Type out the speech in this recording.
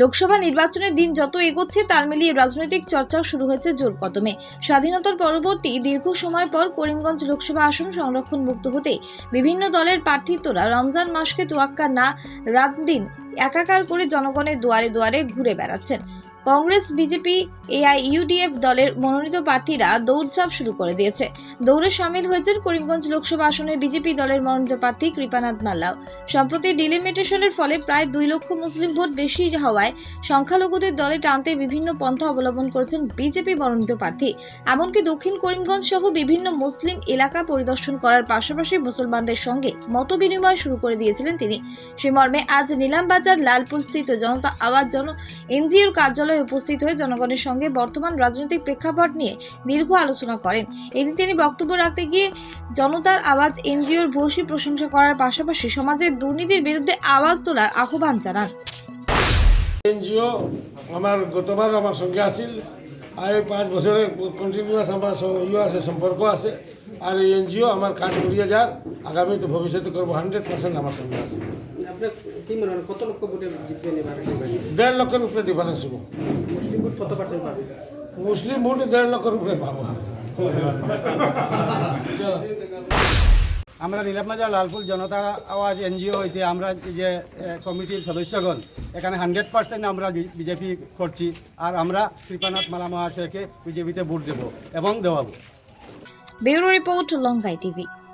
লোকসভা নির্বাচনের দিন যত এগোচ্ছে তাল মিলিয়ে রাজনৈতিক চর্চাও শুরু হয়েছে জোর কদমে। স্বাধীনতার পরবর্তী দীর্ঘ সময় পর করিমগঞ্জ লোকসভা আসন সংরক্ষণ মুক্ত হতে বিভিন্ন দলের প্রার্থিতরা রমজান মাসকে তোয়াক্কা না, রাত দিন একাকার করে জনগণের দুয়ারে দুয়ারে ঘুরে বেড়াচ্ছেন। কংগ্রেস, বিজেপি এআইইউডিএফ দলের মনোনীত প্রার্থীরা দৌড়ঝাঁপ শুরু করে দিয়েছে। দৌড়ে সামিল হয়েছেন করিমগঞ্জ লোকসভা আসনের বিজেপি দলের মনোনীত প্রার্থী কৃপানাথ মাল্লাও সম্প্রতি ডিলিমিটেশনের ফলে প্রায় দুই লক্ষ মুসলিম ভোট বেশি হওয়ায় সংখ্যালঘুদের দলে টানতে বিভিন্ন পন্থা অবলম্বন করেছেন বিজেপি মনোনীত প্রার্থী। এমনকি দক্ষিণ করিমগঞ্জ সহ বিভিন্ন মুসলিম এলাকা পরিদর্শন করার পাশাপাশি মুসলমানদের সঙ্গে মত বিনিময় শুরু করে দিয়েছিলেন তিনি। সে মর্মে আজ নিলামবাজার লালপুর স্থিত জনতা আওয়াজ জন এনজিওর কার্যালয়ে উপস্থিত হয়ে জনগণের সঙ্গে বর্তমান রাজনৈতিক প্রেক্ষাপট নিয়ে দীর্ঘ আলোচনা করেন। এদিন তিনি বক্তব্য রাখতে গিয়ে জনতার আওয়াজ, এনজিওর ভূয়সী প্রশংসা করার পাশাপাশি সমাজের দুর্নীতির বিরুদ্ধে আওয়াজ তোলার আহ্বান জানান। এনজিও আমার গতবার আমার সঙ্গে আছিল। আর এই পাঁচ বছরে কন্টিনিউয়াস আমার ইয়ে আছে সম্পর্ক আছে। আর এই এনজিও আমার কাজ করিয়ে যার আগামীতে ভবিষ্যতে করব হান্ড্রেড পার্সেন্ট আমার সঙ্গে আছে। হয়? দেড় লক্ষের উপরে ডিফারেন্স হব মুসলিম ভোট দেড় লক্ষের উপরে পাবো। চলো। আমরা নীলাপমাজা লালপুর জনতা আওয়াজ, এনজিও হইতে আমরা যে কমিটির সদস্যগণ, এখানে হান্ড্রেড পার্সেন্ট আমরা বিজেপি করছি। আর আমরা কৃপানাথ মালা মহাশয়কে বিজেপিতে ভোট দেব এবং দেওয়াবো। Bureau report Lankai TV.